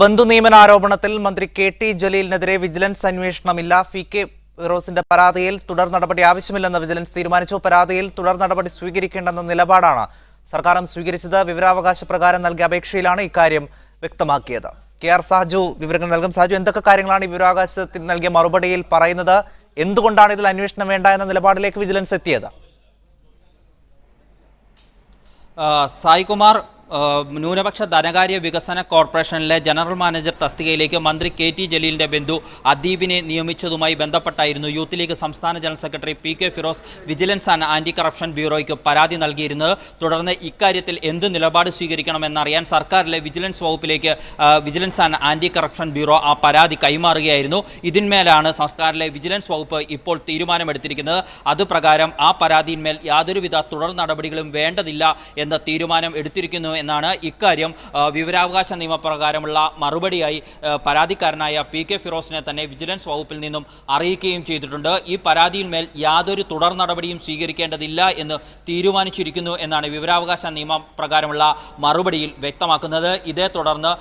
ബന്ധു നിയമന ആരോപണത്തിൽ മന്ത്രി കെ ടി ജലീലിനെതിരെ വിജിലൻസ് അന്വേഷണമില്ല. ഫി കെ ഫിറോസിന്റെ പരാതിയിൽ തുടർ നടപടി ആവശ്യമില്ലെന്ന് വിജിലൻസ് തീരുമാനിച്ചു. പരാതിയിൽ തുടർ നടപടി സ്വീകരിക്കേണ്ടെന്ന നിലപാടാണ് സർക്കാരും സ്വീകരിച്ചത്. വിവരാവകാശ പ്രകാരം നൽകിയ അപേക്ഷയിലാണ് ഇക്കാര്യം വ്യക്തമാക്കിയത്. കെ ആർ സാജു വിവരങ്ങൾ നൽകും. സാജു എന്തൊക്കെ കാര്യങ്ങളാണ് ഈ വിവരാവകാശത്തിൽ നൽകിയ മറുപടിയിൽ പറയുന്നത്? എന്തുകൊണ്ടാണ് ഇതിൽ അന്വേഷണം വേണ്ട എന്ന നിലപാടിലേക്ക് വിജിലൻസ് എത്തിയത്? സായികുമാർ ന്യൂനപക്ഷ ധനകാര്യ വികസന കോർപ്പറേഷനിലെ ജനറൽ മാനേജർ തസ്തികയിലേക്ക് മന്ത്രി കെ ടി ജലീലിന്റെ ബന്ധു അദീബിനെ നിയമിച്ചതുമായി ബന്ധപ്പെട്ടായിരുന്നു യൂത്ത് ലീഗ് സംസ്ഥാന general secretary P K Firoz vigilance and anti corruption ബ്യൂറോയ്ക്ക് പരാതി നൽകിയിരുന്നത്. തുടർന്ന് ഇക്കാര്യത്തിൽ എന്ത് നിലപാട് സ്വീകരിക്കണമെന്നറിയാൻ സർക്കാരിലെ vigilance വകുപ്പിലേക്ക് vigilance and anti corruption bureau ആ പരാതി കൈമാറുകയായിരുന്നു. ഇതിന്മേലാണ് സർക്കാരിലെ വിജിലൻസ് വകുപ്പ് ഇപ്പോൾ തീരുമാനമെടുത്തിരിക്കുന്നത്. അതുപ്രകാരം ആ പരാതിയിന്മേൽ യാതൊരുവിധ തുടർ നടപടികളും വേണ്ടതില്ല എന്ന തീരുമാനം എടുത്തിരിക്കുന്നു എന്നാണ് ഇക്കാര്യം വിവരാവകാശ നിയമപ്രകാരമുള്ള മറുപടിയായി പരാതിക്കാരനായ പി കെ ഫിറോസിനെ തന്നെ വിജിലൻസ് വകുപ്പിൽ നിന്നും അറിയിക്കുകയും ചെയ്തിട്ടുണ്ട്. ഈ പരാതിയിന്മേൽ യാതൊരു തുടർ നടപടിയും സ്വീകരിക്കേണ്ടതില്ല എന്ന് തീരുമാനിച്ചിരിക്കുന്നു എന്നാണ് വിവരാവകാശ നിയമപ്രകാരമുള്ള മറുപടിയിൽ വ്യക്തമാക്കുന്നത്. ഇതേ തുടർന്ന്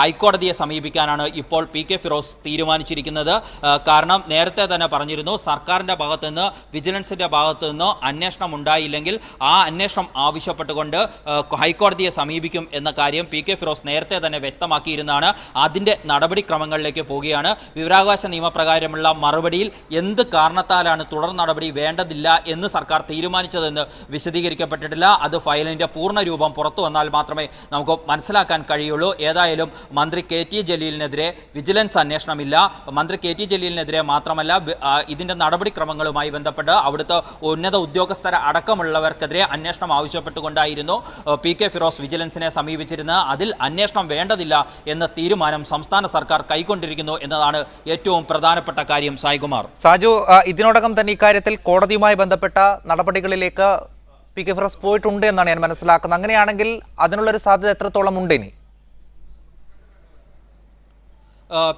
ഹൈക്കോടതിയെ സമീപിക്കാനാണ് ഇപ്പോൾ പി കെ ഫിറോസ് തീരുമാനിച്ചിരിക്കുന്നത്. കാരണം നേരത്തെ തന്നെ പറഞ്ഞിരുന്നു സർക്കാരിന്റെ ഭാഗത്തു നിന്ന് വിജിലൻസിന്റെ ഭാഗത്തു നിന്ന് അന്വേഷണം ഉണ്ടായില്ലെങ്കിൽ ആ അന്വേഷണം ആവശ്യപ്പെട്ടുകൊണ്ട് ഹൈക്കോടതിയെ സമീപിക്കും എന്ന കാര്യം പി ഫിറോസ് നേരത്തെ തന്നെ വ്യക്തമാക്കിയിരുന്നതാണ് അതിന്റെ നടപടിക്രമങ്ങളിലേക്ക് പോവുകയാണ്. വിവരാവകാശ നിയമപ്രകാരമുള്ള മറുപടിയിൽ എന്ത് കാരണത്താലാണ് തുടർ നടപടി വേണ്ടതില്ല എന്ന് സർക്കാർ തീരുമാനിച്ചതെന്ന് വിശദീകരിക്കപ്പെട്ടിട്ടില്ല. അത് ഫയലിന്റെ പൂർണ രൂപം പുറത്തു വന്നാൽ മാത്രമേ നമുക്ക് മനസ്സിലാക്കാൻ കഴിയുള്ളൂ. ഏതായാലും മന്ത്രി കെ ടി ജലീലിനെതിരെ വിജിലൻസ് അന്വേഷണമില്ല. മന്ത്രി കെ ടി ജലീലിനെതിരെ മാത്രമല്ല ഇതിന്റെ നടപടിക്രമങ്ങളുമായി ബന്ധപ്പെട്ട് അവിടുത്തെ ഉന്നത ഉദ്യോഗസ്ഥരെ അടക്കമുള്ളവർക്കെതിരെ അന്വേഷണം ആവശ്യപ്പെട്ടുകൊണ്ടായിരുന്നു പി കെ ഫിറോസ് വിജിലൻസിനെ സമീപിച്ചിരുന്ന് അതിൽ അന്വേഷണം വേണ്ടതില്ല എന്ന തീരുമാനം സംസ്ഥാന സർക്കാർ കൈക്കൊണ്ടിരിക്കുന്നു എന്നതാണ് ഏറ്റവും പ്രധാനപ്പെട്ട കാര്യം സായികുമാർ. സാജു ഇതിനോടകം തന്നെ ഇക്കാര്യത്തിൽ കോടതിയുമായി ബന്ധപ്പെട്ട നടപടികളിലേക്ക് പി കെ ഫ്രസ് പോയിട്ടുണ്ട് എന്നാണ് ഞാൻ മനസ്സിലാക്കുന്നത്. അങ്ങനെയാണെങ്കിൽ അതിനുള്ളൊരു സാധ്യത എത്രത്തോളം ഉണ്ട് ഇനി?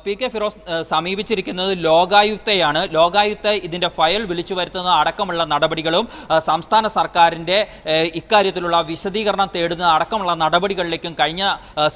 പി കെ ഫിറോസ് സമീപിച്ചിരിക്കുന്നത് ലോകായുക്തയാണ്. ലോകായുക്ത ഇതിന്റെ ഫയൽ വിളിച്ചു വരുത്തുന്ന അടക്കമുള്ള നടപടികളും സംസ്ഥാന സർക്കാരിന്റെ ഇക്കാര്യത്തിലുള്ള വിശദീകരണം തേടുന്ന അടക്കമുള്ള നടപടികളിലേക്കും കഴിഞ്ഞ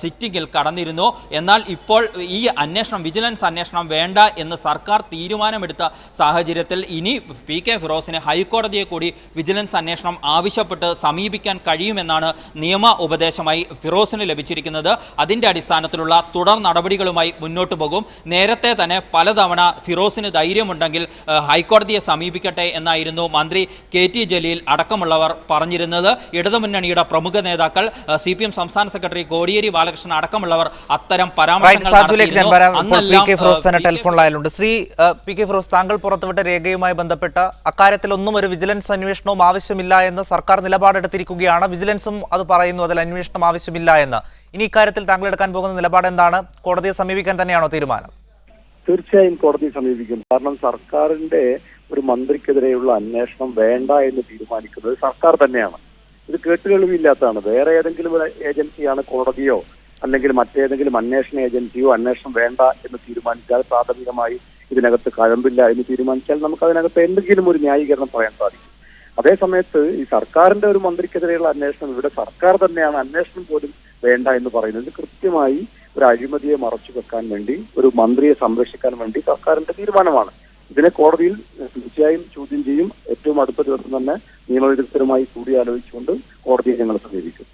സിറ്റിങ്ങിൽ കടന്നിരുന്നു. എന്നാൽ ഇപ്പോൾ ഈ അന്വേഷണം വിജിലൻസ് അന്വേഷണം വേണ്ട എന്ന് സർക്കാർ തീരുമാനമെടുത്ത സാഹചര്യത്തിൽ ഇനി പി കെ ഫിറോസിന് ഹൈക്കോടതിയെ കൂടി വിജിലൻസ് അന്വേഷണം ആവശ്യപ്പെട്ട് സമീപിക്കാൻ കഴിയുമെന്നാണ് നിയമ ഉപദേശമായി ഫിറോസിന് ലഭിച്ചിരിക്കുന്നത്. അതിന്റെ അടിസ്ഥാനത്തിലുള്ള തുടർ നടപടികളുമായി മുന്നോട്ട് പോകും. നേരത്തെ തന്നെ പലതവണ ഫിറോസിന് ധൈര്യമുണ്ടെങ്കിൽ ഹൈക്കോടതിയെ സമീപിക്കട്ടെ എന്നായിരുന്നു മന്ത്രി കെ ടി ജലീൽ അടക്കമുള്ളവർ പറഞ്ഞിരുന്നത്. ഇടതുമുന്നണിയുടെ പ്രമുഖ നേതാക്കൾ സി പി എം സംസ്ഥാന സെക്രട്ടറി കോടിയേരി ബാലകൃഷ്ണൻ അടക്കമുള്ളവർ അത്തരം പരാമർശം പരാമർശങ്ങൾ ടെലിഫോൺ ലൈനിലുണ്ട് ശ്രീ പി കെ ഫിറോസ് താങ്കൾ പുറത്തുവിട്ട രേഖയുമായി ബന്ധപ്പെട്ട് അക്കാര്യത്തിൽ ഒന്നും ഒരു വിജിലൻസ് അന്വേഷണവും ആവശ്യമില്ല എന്ന് സർക്കാർ നിലപാടെടുത്തിരിക്കുകയാണ്. വിജിലൻസും അത് പറയുന്നു അതിൽ അന്വേഷണം ആവശ്യമില്ല എന്ന്. ഇനി ഇക്കാര്യത്തിൽ താങ്കൾ എടുക്കാൻ പോകുന്ന നിലപാട് എന്താണ്? കോടതിയെ സമീപിക്കാൻ തന്നെയാണോ തീരുമാനം? തീർച്ചയായും കോടതിയെ സമീപിക്കും. കാരണം സർക്കാരിന്റെ ഒരു മന്ത്രിക്കെതിരെയുള്ള അന്വേഷണം വേണ്ട എന്ന് തീരുമാനിക്കുന്നത് സർക്കാർ തന്നെയാണ്. ഇത് കേട്ടുകേൾവിയില്ലാത്തതാണ് വേറെ ഏതെങ്കിലും ഏജൻസിയാണ് കോടതിയോ അല്ലെങ്കിൽ മറ്റേതെങ്കിലും അന്വേഷണ ഏജൻസിയോ അന്വേഷണം വേണ്ട എന്ന് തീരുമാനിച്ചാൽ പ്രാഥമികമായി ഇതിനകത്ത് കഴമ്പില്ല എന്ന് തീരുമാനിച്ചാൽ നമുക്ക് അതിനകത്ത് എന്തെങ്കിലും ഒരു ന്യായീകരണം പറയാൻ സാധിക്കും. അതേസമയത്ത് ഈ സർക്കാരിന്റെ ഒരു മന്ത്രിക്കെതിരെയുള്ള അന്വേഷണം ഇവിടെ സർക്കാർ തന്നെയാണ്. അന്വേഷണം പോലും വേണ്ട എന്ന് പറയുന്നത് കൃത്യമായി ഒരു അഴിമതിയെ മറച്ചു വെക്കാൻ വേണ്ടി ഒരു മന്ത്രിയെ സംരക്ഷിക്കാൻ വേണ്ടി സർക്കാരിന്റെ തീരുമാനമാണ്. ഇതിനെ കോടതിയിൽ തീർച്ചയായും ചോദ്യം ചെയ്യും. ഏറ്റവും അടുത്ത ദിവസം തന്നെ നിയമവിദഗ്ധരുമായി കൂടിയാലോചിച്ചുകൊണ്ട് കോടതിയെ ഞങ്ങൾ സമീപിക്കും.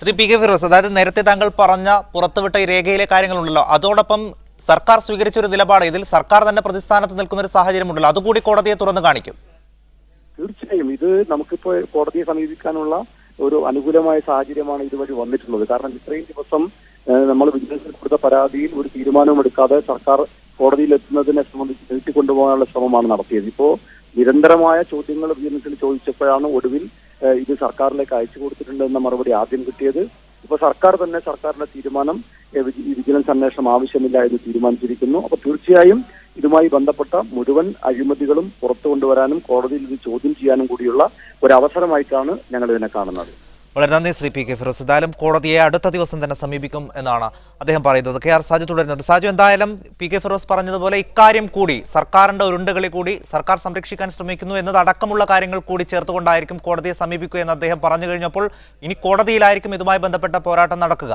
ശ്രീ പി കെ ഫിറോസ് അതായത് നേരത്തെ താങ്കൾ പറഞ്ഞ പുറത്തുവിട്ട ഈ രേഖയിലെ കാര്യങ്ങളുണ്ടല്ലോ. അതോടൊപ്പം സർക്കാർ സ്വീകരിച്ച ഒരു നിലപാട് ഇതിൽ സർക്കാർ തന്നെ പ്രതിസ്ഥാനത്ത് നിൽക്കുന്ന ഒരു സാഹചര്യമുണ്ടല്ലോ. അതുകൂടി കോടതിയെ തുറന്നു കാണിക്കും. തീർച്ചയായും ഇത് നമുക്കിപ്പോ കോടതിയെ സമീപിക്കാനുള്ള ഒരു അനുകൂലമായ സാഹചര്യമാണ് ഇതുവഴി വന്നിട്ടുള്ളത്. കാരണം ഇത്രയും ദിവസം നമ്മൾ വിജിലൻസിൽ കൊടുത്ത പരാതിയിൽ ഒരു തീരുമാനവും എടുക്കാതെ സർക്കാർ കോടതിയിൽ എത്തുന്നതിനെ സംബന്ധിച്ച് നീട്ടിക്കൊണ്ടുപോകാനുള്ള ശ്രമമാണ് നടത്തിയത്. ഇപ്പോ നിരന്തരമായ ചോദ്യങ്ങൾ വിജിലൻസിൽ ചോദിച്ചപ്പോഴാണ് ഒടുവിൽ ഇത് സർക്കാരിലേക്ക് അയച്ചു കൊടുത്തിട്ടുണ്ട് എന്ന മറുപടി ആദ്യം കിട്ടിയത്. ഇപ്പൊ സർക്കാർ തന്നെ സർക്കാരിന്റെ തീരുമാനം വിജിലൻസ് അന്വേഷണം ആവശ്യമില്ല എന്ന് തീരുമാനിച്ചിരിക്കുന്നു. അപ്പൊ തീർച്ചയായും ഇതുമായി ബന്ധപ്പെട്ട മുഴുവൻ അഴിമതികളും പുറത്തു കൊണ്ടുവരാനും കോടതിയിൽ ഇത് ചോദ്യം ചെയ്യാനും കൂടിയുള്ള ഒരു അവസരമായിട്ടാണ് ഞങ്ങൾ ഇതിനെ കാണുന്നത്. വളരെ നന്ദി ശ്രീ പി കെ ഫിറോസ്. എന്തായാലും കോടതിയെ അടുത്ത ദിവസം തന്നെ സമീപിക്കും എന്നാണ് അദ്ദേഹം പറയുന്നത്. കെ ആർ സാജു തുടരുന്നുണ്ട്. സാജു എന്തായാലും പി കെ ഫിറോസ് പറഞ്ഞതുപോലെ ഇക്കാര്യം കൂടി സർക്കാരിന്റെ ഉരുണ്ടുകളി കൂടി സർക്കാർ സംരക്ഷിക്കാൻ ശ്രമിക്കുന്നു എന്നതടക്കമുള്ള കാര്യങ്ങൾ കൂടി ചേർത്തുകൊണ്ടായിരിക്കും കോടതിയെ സമീപിക്കുക എന്ന് അദ്ദേഹം പറഞ്ഞു കഴിഞ്ഞപ്പോൾ ഇനി കോടതിയിലായിരിക്കും ഇതുമായി ബന്ധപ്പെട്ട പോരാട്ടം നടക്കുക.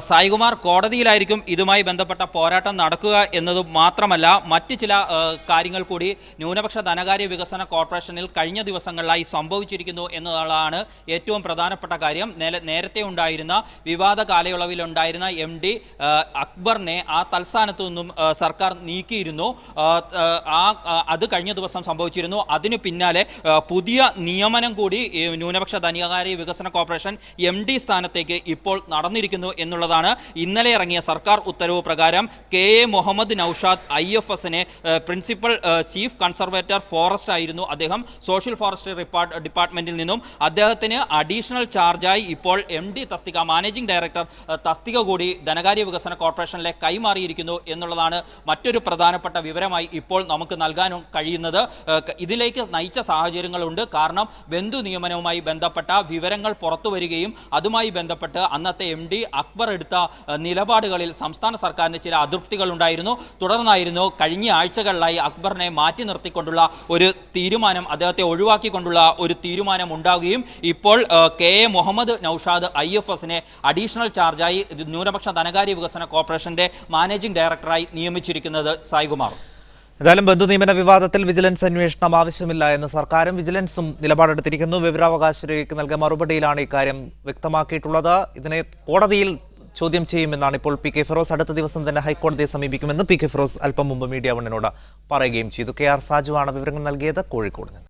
സായികുമാർ കോടതിയിലായിരിക്കും ഇതുമായി ബന്ധപ്പെട്ട പോരാട്ടം നടക്കുക എന്നത് മാത്രമല്ല മറ്റ് ചില കാര്യങ്ങൾ കൂടി ന്യൂനപക്ഷ ധനകാര്യ വികസന കോർപ്പറേഷനിൽ കഴിഞ്ഞ ദിവസങ്ങളിലായി സംഭവിച്ചിരിക്കുന്നു എന്നതാണ് ഏറ്റവും പ്രധാനപ്പെട്ട കാര്യം. നേരത്തെ ഉണ്ടായിരുന്ന വിവാദ കാലയളവിലുണ്ടായിരുന്ന എം ഡി അക്ബറിനെ ആ തൽസ്ഥാനത്തു നിന്നും സർക്കാർ നീക്കിയിരുന്നു. ആ, അത് കഴിഞ്ഞ ദിവസം സംഭവിച്ചിരുന്നു. അതിന് പിന്നാലെ പുതിയ നിയമനം കൂടി ന്യൂനപക്ഷ ധനകാര്യ വികസന കോർപ്പറേഷൻ എം ഡി സ്ഥാനത്തേക്ക് ഇപ്പോൾ നടന്നിരിക്കുന്നു എന്നുള്ളതാണ് ഇന്നലെ ഇറങ്ങിയ സർക്കാർ ഉത്തരവ് പ്രകാരം K A Muhammad Naushad I F എസിനെ പ്രിൻസിപ്പൽ ചീഫ് കൺസർവേറ്റർ ഫോറസ്റ്റ് ആയിരുന്നു അദ്ദേഹം. സോഷ്യൽ ഫോറസ്റ്റ് ഡിപ്പാർട്ട്മെന്റിൽ നിന്നും അദ്ദേഹത്തിന് അഡീഷണൽ ചാർജായി ഇപ്പോൾ എം ഡി തസ്തിക മാനേജിംഗ് ഡയറക്ടർ തസ്തിക കൂടി ധനകാര്യ വികസന കോർപ്പറേഷനിലെ കൈമാറിയിരിക്കുന്നു എന്നുള്ളതാണ് മറ്റൊരു പ്രധാനപ്പെട്ട വിവരമായി ഇപ്പോൾ നമുക്ക് നൽകാനും കഴിയുന്നത്. ഇതിലേക്ക് നയിച്ച സാഹചര്യങ്ങളുണ്ട്. കാരണം ബന്ധു നിയമനവുമായി ബന്ധപ്പെട്ട വിവരങ്ങൾ പുറത്തു വരികയും അതുമായി ബന്ധപ്പെട്ട് അന്നത്തെ എം ഡി അക്ബർ എടുത്ത നിലപാടുകളിൽ സംസ്ഥാന സർക്കാരിന് ചില അതൃപ്തികൾ ഉണ്ടായിരുന്നു തുടർന്നായിരുന്നു കഴിഞ്ഞ ആഴ്ചകളിലായി അക്ബറിനെ മാറ്റി നിർത്തിക്കൊണ്ടുള്ള ഒരു തീരുമാനം അദ്ദേഹത്തെ ഒഴിവാക്കിക്കൊണ്ടുള്ള ഒരു തീരുമാനം ഉണ്ടാവുകയും ഇപ്പോൾ K A Muhammad Naushad I F എസിനെ അഡീഷണൽ ചാർജായി ന്യൂനപക്ഷ ധനകാര്യ വികസന കോർപ്പറേഷന്റെ മാനേജിംഗ് ഡയറക്ടറായി നിയമിച്ചിരിക്കുന്നത് സായികുമാർ എന്തായാലും ബന്ധു നിയമന വിവാദത്തിൽ വിജിലൻസ് അന്വേഷണം ആവശ്യമില്ല എന്ന് സർക്കാരും വിജിലൻസും നിലപാടെടുത്തിരിക്കുന്നു. വിവരാവകാശ രേഖയ്ക്ക് നൽകിയ മറുപടിയിലാണ് ഇക്കാര്യം വ്യക്തമാക്കിയിട്ടുള്ളത്. ഇതിനെ കോടതിയിൽ ചോദ്യം ചെയ്യുമെന്നാണ് ഇപ്പോൾ പി കെ ഫിറോസ്. അടുത്ത ദിവസം തന്നെ ഹൈക്കോടതിയെ സമീപിക്കുമെന്ന് പി കെ ഫിറോസ് അല്പം മുമ്പ് മീഡിയ വണ്ണിനോട് പറയുകയും ചെയ്തു. കെ ആർ സാജുവാണ് വിവരങ്ങൾ നൽകിയത്. കോഴിക്കോട് നിന്ന്.